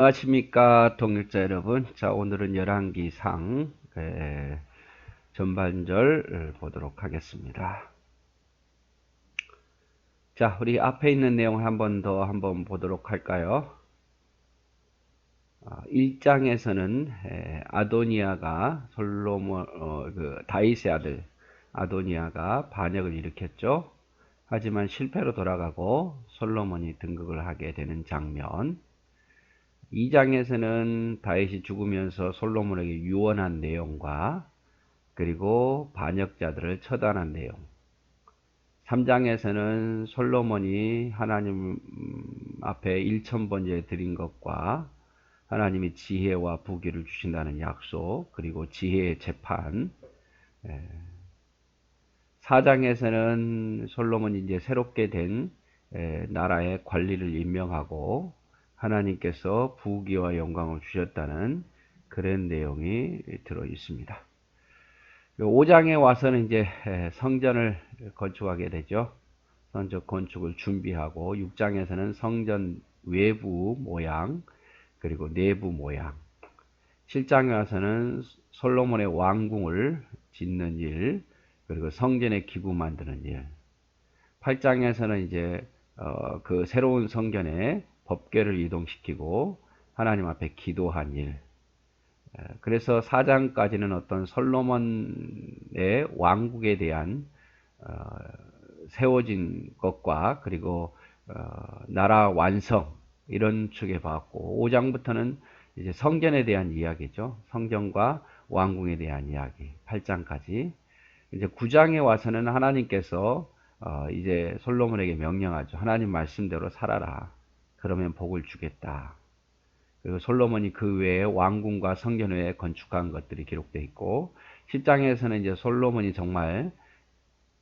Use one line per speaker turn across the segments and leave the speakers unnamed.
안녕하십니까 동역자 여러분. 자 오늘은 열왕기상 에, 전반절 보도록 하겠습니다. 자 우리 앞에 있는 내용 한번 더 한번 보도록 할까요? 1장에서는 아, 아도니아가 솔로몬 어, 그 다윗의 아들 아도니아가 반역을 일으켰죠. 하지만 실패로 돌아가고 솔로몬이 등극을 하게 되는 장면 2장에서는 다윗이 죽으면서 솔로몬에게 유언한 내용과 그리고 반역자들을 처단한 내용. 3장에서는 솔로몬이 하나님 앞에 1천번째 드린 것과 하나님이 지혜와 부귀를 주신다는 약속 그리고 지혜의 재판. 4장에서는 솔로몬이 이제 새롭게 된 나라의 관리를 임명하고 하나님께서 부귀와 영광을 주셨다는 그런 내용이 들어 있습니다. 5장에 와서는 이제 성전을 건축하게 되죠. 성전 건축을 준비하고 6장에서는 성전 외부 모양 그리고 내부 모양 7장에 와서는 솔로몬의 왕궁을 짓는 일 그리고 성전의 기구 만드는 일 8장에서는 이제 어, 그 새로운 성전에 법궤를 이동시키고 하나님 앞에 기도한 일. 그래서 4장까지는 어떤 솔로몬의 왕국에 대한 어, 세워진 것과 그리고 어, 나라 완성 이런 축에 봤고 5장부터는 이제 성전에 대한 이야기죠. 성전과 왕궁에 대한 이야기 8장까지 이제 9장에 와서는 하나님께서 어, 이제 솔로몬에게 명령하죠. 하나님 말씀대로 살아라. 그러면 복을 주겠다. 그리고 솔로몬이 그 외에 왕궁과 성전 외에 건축한 것들이 기록되어 있고 10장에서는 이제 솔로몬이 정말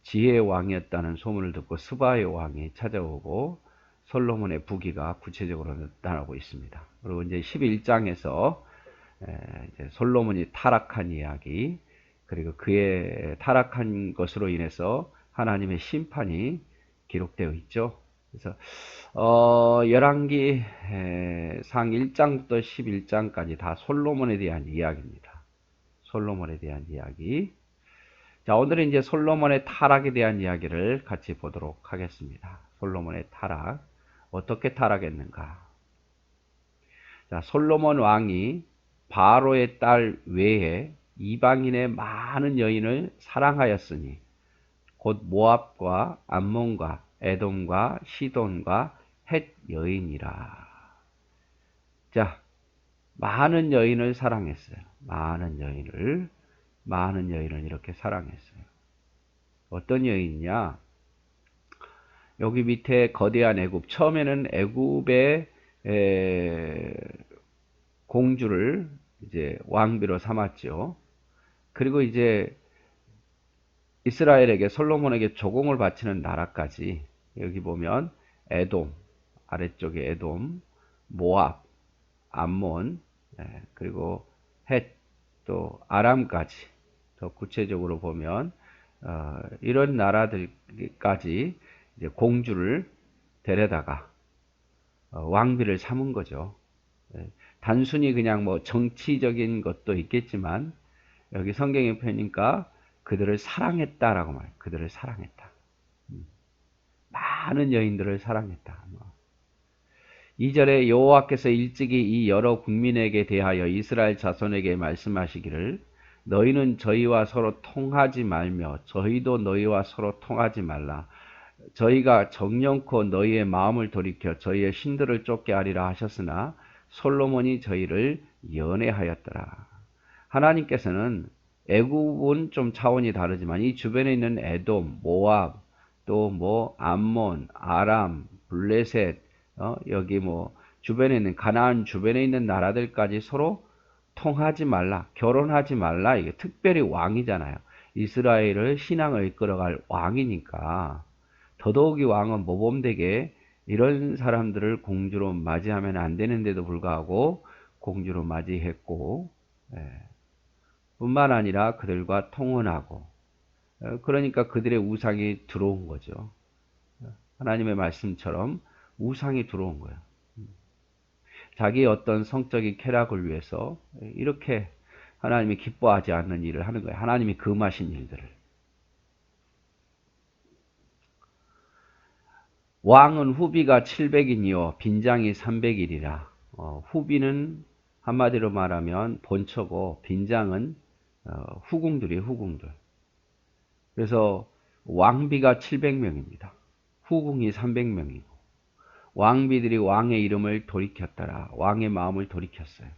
지혜의 왕이었다는 소문을 듣고 스바의 왕이 찾아오고 솔로몬의 부기가 구체적으로 나타나고 있습니다. 그리고 이제 11장에서 이제 솔로몬이 타락한 이야기 그리고 그의 타락한 것으로 인해서 하나님의 심판이 기록되어 있죠. 그래서 어, 열왕기 상 1장부터 11장까지 다 솔로몬에 대한 이야기입니다. 솔로몬에 대한 이야기. 자, 오늘은 이제 솔로몬의 타락에 대한 이야기를 같이 보도록 하겠습니다. 솔로몬의 타락. 어떻게 타락했는가? 자, 솔로몬 왕이 바로의 딸 외에 이방인의 많은 여인을 사랑하였으니 곧 모압과 암몬과 에돔과 시돈과 헷 여인이라. 자, 많은 여인을 사랑했어요. 많은 여인을, 많은 여인을 이렇게 사랑했어요. 어떤 여인이냐? 여기 밑에 거대한 애굽. 처음에는 애굽의 공주를 이제 왕비로 삼았죠. 그리고 이제 이스라엘에게 솔로몬에게 조공을 바치는 나라까지 여기 보면 에돔 아래쪽에 에돔 모압 암몬 예, 그리고 헷또 아람까지 더 구체적으로 보면 어, 이런 나라들까지 공주를 데려다가 어, 왕비를 삼은 거죠. 예, 단순히 그냥 뭐 정치적인 것도 있겠지만 여기 성경에 펴니까 그들을 사랑했다라고 말. 그들을 사랑했다. 음. 많은 여인들을 사랑했다. 2절에 뭐. 여호와께서 일찍이 이 여러 국민에게 대하여 이스라엘 자손에게 말씀하시기를 너희는 저희와 서로 통하지 말며 저희도 너희와 서로 통하지 말라. 저희가 정령코 너희의 마음을 돌이켜 저희의 신들을 쫓게 하리라 하셨으나 솔로몬이 저희를 연애하였더라. 하나님께서는 애굽은 좀 차원이 다르지만 이 주변에 있는 에돔, 모압, 또 뭐 암몬, 아람, 블레셋, 어, 여기 뭐 주변에 있는 가나안 주변에 있는 나라들까지 서로 통하지 말라, 결혼하지 말라. 이게 특별히 왕이잖아요. 이스라엘을 신앙을 이끌어갈 왕이니까 더더욱이 왕은 모범되게 이런 사람들을 공주로 맞이하면 안 되는데도 불구하고 공주로 맞이했고 예. 뿐만 아니라 그들과 통혼하고 어, 그러니까 그들의 우상이 들어온 거죠. 하나님의 말씀처럼 우상이 들어온 거예요. 자기 어떤 성적인 쾌락을 위해서 이렇게 하나님이 기뻐하지 않는 일을 하는 거예요. 하나님이 금하신 일들을. 왕은 후비가 700인이요 빈장이 300일이라. 어, 후비는 한마디로 말하면 본처고 빈장은 어, 후궁들이 후궁들. 그래서 왕비가 700명입니다. 후궁이 300명이고 왕비들이 왕의 이름을 돌이켰더라. 왕의 마음을 돌이켰어요.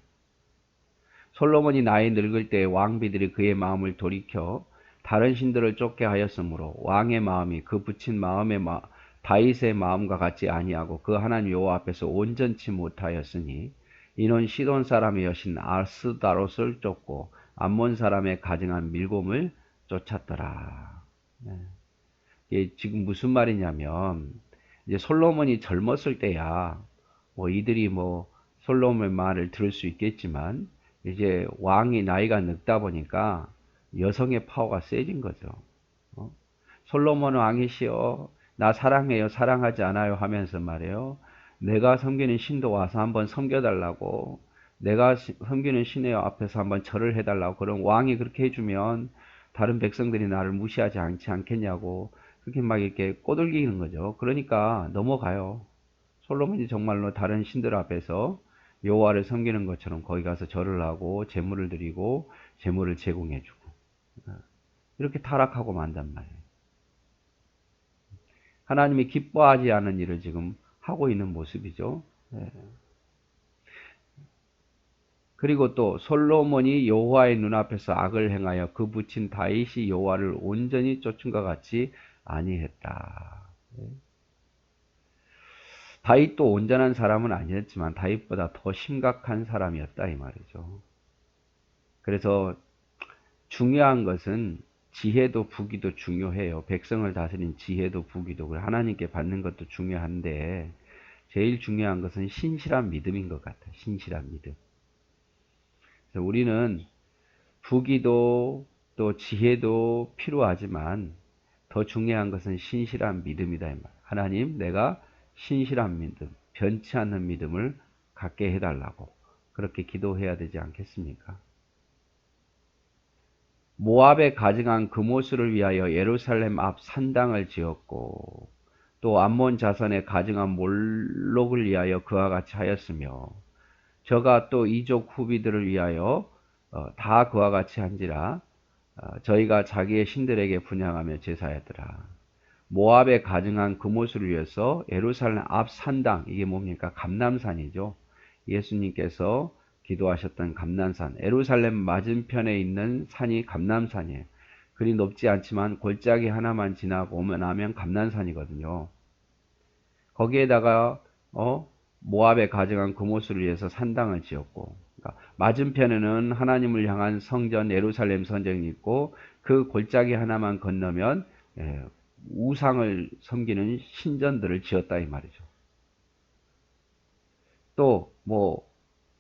솔로몬이 나이 늙을 때 왕비들이 그의 마음을 돌이켜 다른 신들을 쫓게 하였으므로 왕의 마음이 그 붙인 마음의 마, 다윗의 마음과 같지 아니하고 그 하나님 여호와 앞에서 온전치 못하였으니 이는 시돈 사람의 여신 아스다롯을 쫓고 암몬 사람의 가증한 밀곰을 쫓았더라. 네. 이게 지금 무슨 말이냐면 이제 솔로몬이 젊었을 때야 뭐 이들이 뭐 솔로몬의 말을 들을 수 있겠지만 이제 왕이 나이가 늙다 보니까 여성의 파워가 세진 거죠. 어? 솔로몬 왕이시여 나 사랑해요 사랑하지 않아요 하면서 말해요. 내가 섬기는 신도 와서 한번 섬겨달라고 내가 섬기는 신의 앞에서 한번 절을 해달라고 그럼 왕이 그렇게 해주면 다른 백성들이 나를 무시하지 않지 않겠냐고 그렇게 막 이렇게 꼬들기는 거죠. 그러니까 넘어가요. 솔로몬이 정말로 다른 신들 앞에서 여호와를 섬기는 것처럼 거기 가서 절을 하고 제물을 드리고 제물을 제공해주고 이렇게 타락하고 만단 말이에요. 하나님이 기뻐하지 않은 일을 지금 하고 있는 모습이죠. 네. 그리고 또 솔로몬이 여호와의 눈앞에서 악을 행하여 그 붙인 다윗이 여호와를 온전히 쫓은 것 같이 아니했다. 네. 다윗도 온전한 사람은 아니었지만 다윗보다 더 심각한 사람이었다 이 말이죠. 그래서 중요한 것은 지혜도 부기도 중요해요. 백성을 다스린 지혜도 부기도 하나님께 받는 것도 중요한데 제일 중요한 것은 신실한 믿음인 것 같아요. 신실한 믿음. 그래서 우리는 부기도 또 지혜도 필요하지만 더 중요한 것은 신실한 믿음이다. 하나님, 내가 신실한 믿음, 변치 않는 믿음을 갖게 해달라고 그렇게 기도해야 되지 않겠습니까? 모압에 가증한 금오수를 위하여 예루살렘 앞 산당을 지었고 또 암몬 자손의 가증한 몰록을 위하여 그와 같이 하였으며 저가 또 이족 후비들을 위하여 어, 다 그와 같이 한지라 어, 저희가 자기의 신들에게 분양하며 제사했더라. 모압에 가증한 금오수를 위해서 예루살렘 앞 산당 이게 뭡니까 감남산이죠. 예수님께서 기도하셨던 감남산, 에루살렘 맞은편에 있는 산이 감남산이에요. 그리 높지 않지만 골짜기 하나만 지나보면 하면 감남산이거든요. 거기에다가 어 모압에 가정한 금오수를 위해서 산당을 지었고 그러니까 맞은편에는 하나님을 향한 성전 에루살렘 선정이 있고 그 골짜기 하나만 건너면 예, 우상을 섬기는 신전들을 지었다 이 말이죠. 또 뭐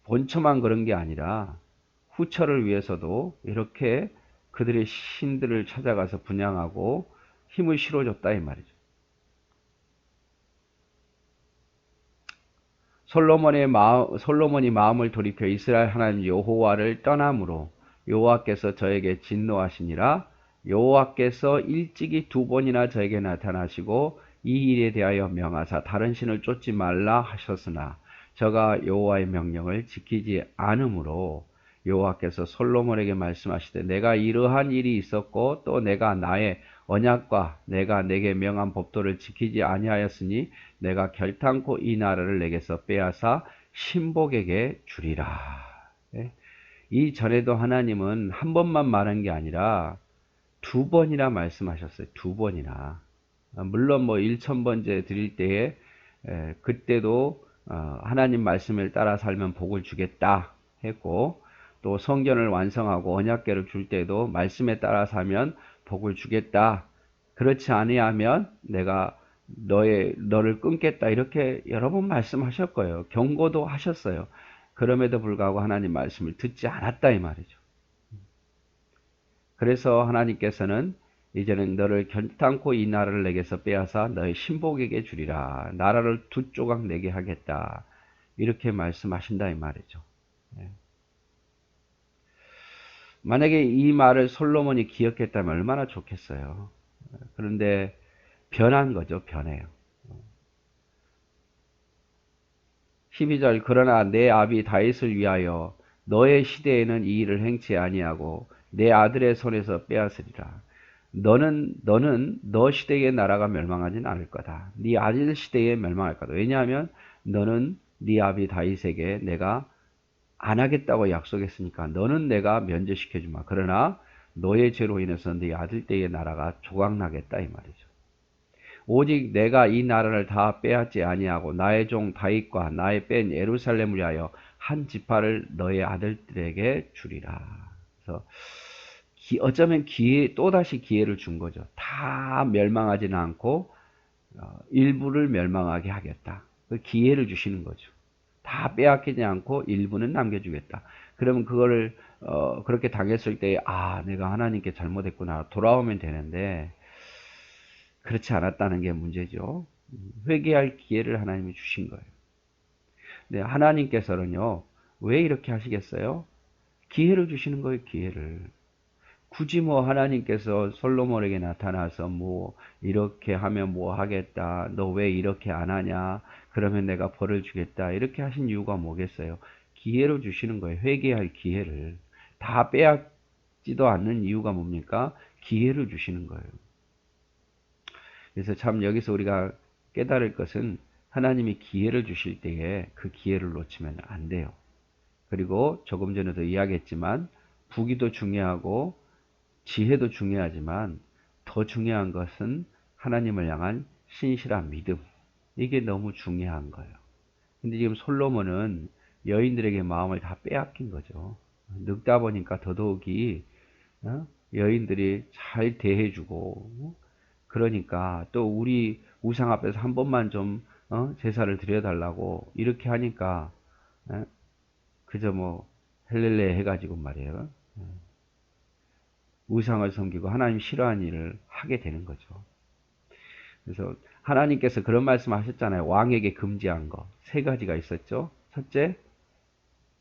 본처만 그런 게 아니라 후처를 위해서도 이렇게 그들의 신들을 찾아가서 분양하고 힘을 실어줬다 이 말이죠. 솔로몬의 마음, 솔로몬이 마음을 돌이켜 이스라엘 하나님 여호와를 떠남으로 여호와께서 저에게 진노하시니라. 여호와께서 일찍이 두 번이나 저에게 나타나시고 이 일에 대하여 명하사 다른 신을 쫓지 말라 하셨으나 저가 여호와의 명령을 지키지 않으므로 여호와께서 솔로몬에게 말씀하시되 내가 이러한 일이 있었고 또 내가 나의 언약과 내가 내게 명한 법도를 지키지 아니하였으니 내가 결탄코 이 나라를 내게서 빼앗아 신복에게 주리라. 예? 이 전에도 하나님은 한 번만 말한 게 아니라 두 번이나 말씀하셨어요. 두 번이나. 물론 뭐 1천번째 드릴 때에 그때도 어, 하나님 말씀을 따라 살면 복을 주겠다 했고 또 성전을 완성하고 언약계를 줄 때도 말씀에 따라 살면 복을 주겠다. 그렇지 아니하면 내가 너의 너를 끊겠다 이렇게 여러 번 말씀하셨 거예요. 경고도 하셨어요. 그럼에도 불구하고 하나님 말씀을 듣지 않았다 이 말이죠. 그래서 하나님께서는 이제는 너를 결탄코 이 나라를 내게서 빼앗아 너의 신복에게 주리라. 나라를 두 조각 내게 하겠다. 이렇게 말씀하신다 이 말이죠. 예. 만약에 이 말을 솔로몬이 기억했다면 얼마나 좋겠어요. 그런데 변한 거죠. 변해요. 12절 그러나 내 아비 다윗을 위하여 너의 시대에는 이 일을 행치 아니하고 내 아들의 손에서 빼앗으리라. 너는 너는 너 시대의 나라가 멸망하진 않을 거다. 네 아들 시대에 멸망할 거다. 왜냐하면 너는 네 아비 다윗에게 내가 안 하겠다고 약속했으니까 너는 내가 면제시켜 주마. 그러나 너의 죄로 인해서 네 아들 때의 나라가 조각나겠다 이 말이죠. 오직 내가 이 나라를 다 빼앗지 아니하고 나의 종 다윗과 나의 뺀 예루살렘을 위하여 한 지파를 너의 아들들에게 주리라. 그래서 기, 어쩌면 기회 또다시 기회를 준 거죠. 다 멸망하지는 않고 어, 일부를 멸망하게 하겠다. 그 기회를 주시는 거죠. 다 빼앗기지 않고 일부는 남겨주겠다. 그러면 그거를 어, 그렇게 당했을 때 아 내가 하나님께 잘못했구나 돌아오면 되는데 그렇지 않았다는 게 문제죠. 회개할 기회를 하나님이 주신 거예요. 네, 하나님께서는요, 왜 이렇게 하시겠어요? 기회를 주시는 거예요, 기회를. 굳이 뭐 하나님께서 솔로몬에게 나타나서 뭐 이렇게 하면 뭐 하겠다. 너 왜 이렇게 안 하냐? 그러면 내가 벌을 주겠다. 이렇게 하신 이유가 뭐겠어요? 기회를 주시는 거예요. 회개할 기회를. 다 빼앗지도 않는 이유가 뭡니까? 기회를 주시는 거예요. 그래서 참 여기서 우리가 깨달을 것은 하나님이 기회를 주실 때에 그 기회를 놓치면 안 돼요. 그리고 조금 전에도 이야기했지만 부기도 중요하고 지혜도 중요하지만 더 중요한 것은 하나님을 향한 신실한 믿음. 이게 너무 중요한 거예요. 근데 지금 솔로몬은 여인들에게 마음을 다 빼앗긴 거죠. 늙다 보니까 더더욱이 어? 여인들이 잘 대해주고 그러니까 또 우리 우상 앞에서 한 번만 좀 어? 제사를 드려달라고 이렇게 하니까 에? 그저 뭐 헬렐레 해가지고 말이에요. 에. 우상을 섬기고 하나님 싫어하는 일을 하게 되는 거죠. 그래서 하나님께서 그런 말씀 하셨잖아요. 왕에게 금지한 거. 세 가지가 있었죠. 첫째,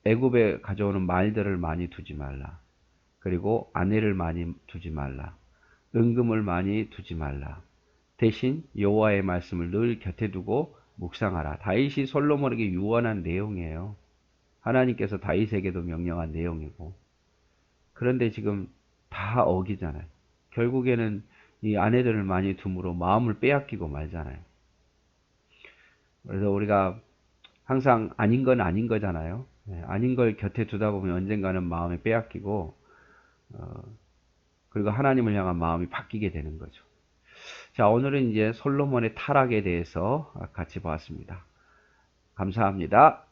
애굽에 가져오는 말들을 많이 두지 말라. 그리고 아내를 많이 두지 말라. 은금을 많이 두지 말라. 대신 여호와의 말씀을 늘 곁에 두고 묵상하라. 다윗이 솔로몬에게 유언한 내용이에요. 하나님께서 다윗에게도 명령한 내용이고. 그런데 지금 다 어기잖아요. 결국에는 이 아내들을 많이 둠으로 마음을 빼앗기고 말잖아요. 그래서 우리가 항상 아닌 건 아닌 거잖아요. 네, 아닌 걸 곁에 두다 보면 언젠가는 마음이 빼앗기고 어, 그리고 하나님을 향한 마음이 바뀌게 되는 거죠. 자, 오늘은 이제 솔로몬의 타락에 대해서 같이 보았습니다. 감사합니다.